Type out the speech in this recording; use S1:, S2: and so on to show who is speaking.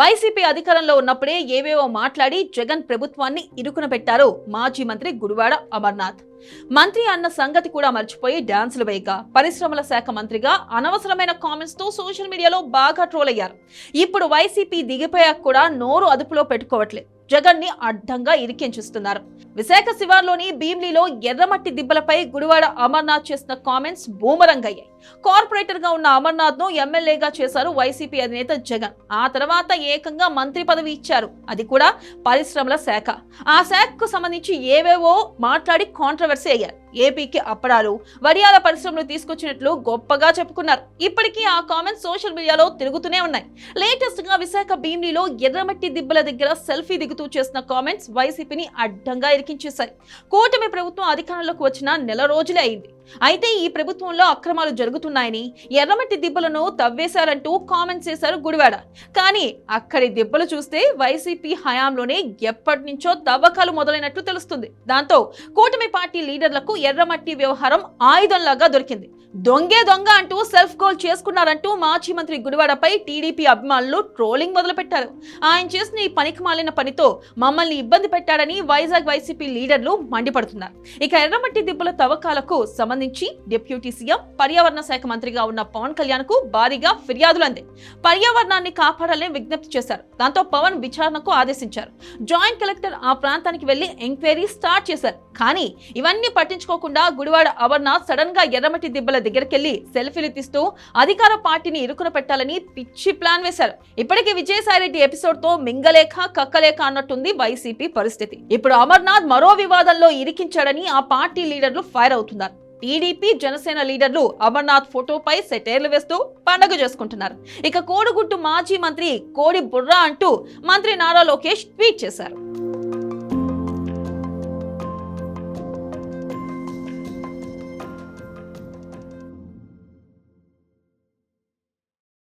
S1: YCP అధికారంలో ఉన్నప్పుడే ఏవేవో మాట్లాడి జగన్ ప్రభుత్వాన్ని ఇరుకున పెట్టారు మాజీ మంత్రి గుడివాడ అమర్నాథ్. మంత్రి అన్న సంగతి కూడా మర్చిపోయి డాన్సులు వేయక పరిశ్రమల శాఖ మంత్రిగా అనవసరమైన కామెంట్స్తో సోషల్ మీడియాలో బాగా ట్రోల్ అయ్యారు. ఇప్పుడు వైసీపీ దిగిపోయాక కూడా నోరు అదుపులో పెట్టుకోవట్లేదు జగన్ని అడ్డంగా ఇరికించుస్తున్నారు విశాఖ శివార్లోని భీమ్లీలో ఎర్రమట్టి దిబ్బలపై గుడివాడ అమర్నాథ్ చేసిన కామెంట్స్ బూమరంగ్ అయ్యాయి కార్పొరేటర్గా ఉన్న అమర్నాథ్ను ఎమ్మెల్యేగా చేశారు వైసీపీ అధినేత జగన్. ఆ తర్వాత ఏకంగా మంత్రి పదవి ఇచ్చారు. అది కూడా పరిశ్రమల శాఖ. ఆ శాఖకు సంబంధించి ఏవేవో మాట్లాడి కాంట్రవర్సీ అయ్యారు. ఏపీకి అప్పడాలు వడియాల పరిశ్రమలు తీసుకొచ్చినట్లు గొప్పగా చెప్పుకున్నారు. ఇప్పటికీ ఆ కామెంట్స్ సోషల్ మీడియాలో తిరుగుతూనే ఉన్నాయి. లేటెస్ట్గా విశాఖ భీమిలిలో ఎర్రమట్టి దిబ్బల దగ్గర సెల్ఫీ దిగుతూ చేసిన కామెంట్స్ వైసీపీని అడ్డంగా ఇరికించేశాయి. కూటమి ప్రభుత్వం అధికారంలోకి వచ్చిన నెల రోజులే అయింది. అయితే ఈ ప్రభుత్వంలో అక్రమాలు జరుగుతున్నాయని ఎర్రమట్టి దిబ్బలను తవ్వేశారంటూ కామెంట్స్ చేశారు గుడివాడ. కానీ అక్కడి దిబ్బలు చూస్తే వైసీపీ హయాంలోనే ఎప్పటి నుంచో తవ్వకాలు మొదలైనట్లు తెలుస్తుంది. దాంతో కూటమి పార్టీ లీడర్లకు ఎర్రమట్టి వ్యవహారం ఆయుధంలాగా దొరికింది. దొంగే దొంగ అంటూ సెల్ఫ్ గోల్ చేసుకున్నారంటూ మాజీ మంత్రి గుడివాడపై టీడీపీ అభిమానులు ట్రోలింగ్ మొదలుపెట్టారు. ఆయన చేసిన ఈ పనికి మాలిన పనితో మమ్మల్ని ఇబ్బంది పెట్టాడని వైజాగ్ వైసీపీ లీడర్లు మండిపడుతున్నారు. ఇక ఎర్రమట్టి దిబ్బల తవ్వకాలకు సంబంధించి డిప్యూటీ సీఎం పర్యావరణ శాఖ మంత్రిగా ఉన్న పవన్ కళ్యాణ్కు భారీగా ఫిర్యాదులు అంది. పర్యావరణాన్ని కాపాడాలని విజ్ఞప్తి చేశారు. దాంతో పవన్ విచారణకు ఆదేశించారు. జాయింట్ కలెక్టర్ ఆ ప్రాంతానికి వెళ్ళి ఎంక్వైరీ స్టార్ట్ చేశారు. కానీ ఇవన్నీ పట్టించుకోకుండా గుడివాడ అమర్నాథ్ సడన్గా ఎర్రమట్టి దిబ్బల దగ్గరికెళ్ళి సెల్ఫీలు తీస్తూ అధికార పార్టీని ఇరుకున పెట్టాలని పిచ్చి ప్లాన్ వేశారు. ఇప్పటికీ విజయసాయిరెడ్డి ఎపిసోడ్తో మింగలేక కక్కలేక అన్నట్టుంది వైసీపీ పరిస్థితి. ఇప్పుడు అమర్నాథ్ మరో వివాదంలో ఇరికించాడని ఆ పార్టీ లీడర్లు ఫైర్ అవుతున్నారు. టీడీపీ జనసేన లీడర్లు అమర్నాథ్ ఫోటోపై సెటైర్లు వేస్తూ పండగ చేసుకుంటున్నారు. ఇక కోడిగుట్టు మాజీ మంత్రి కోడి బుర్రా అంటూ మంత్రి నారా లోకేష్ ట్వీట్ చేశారు.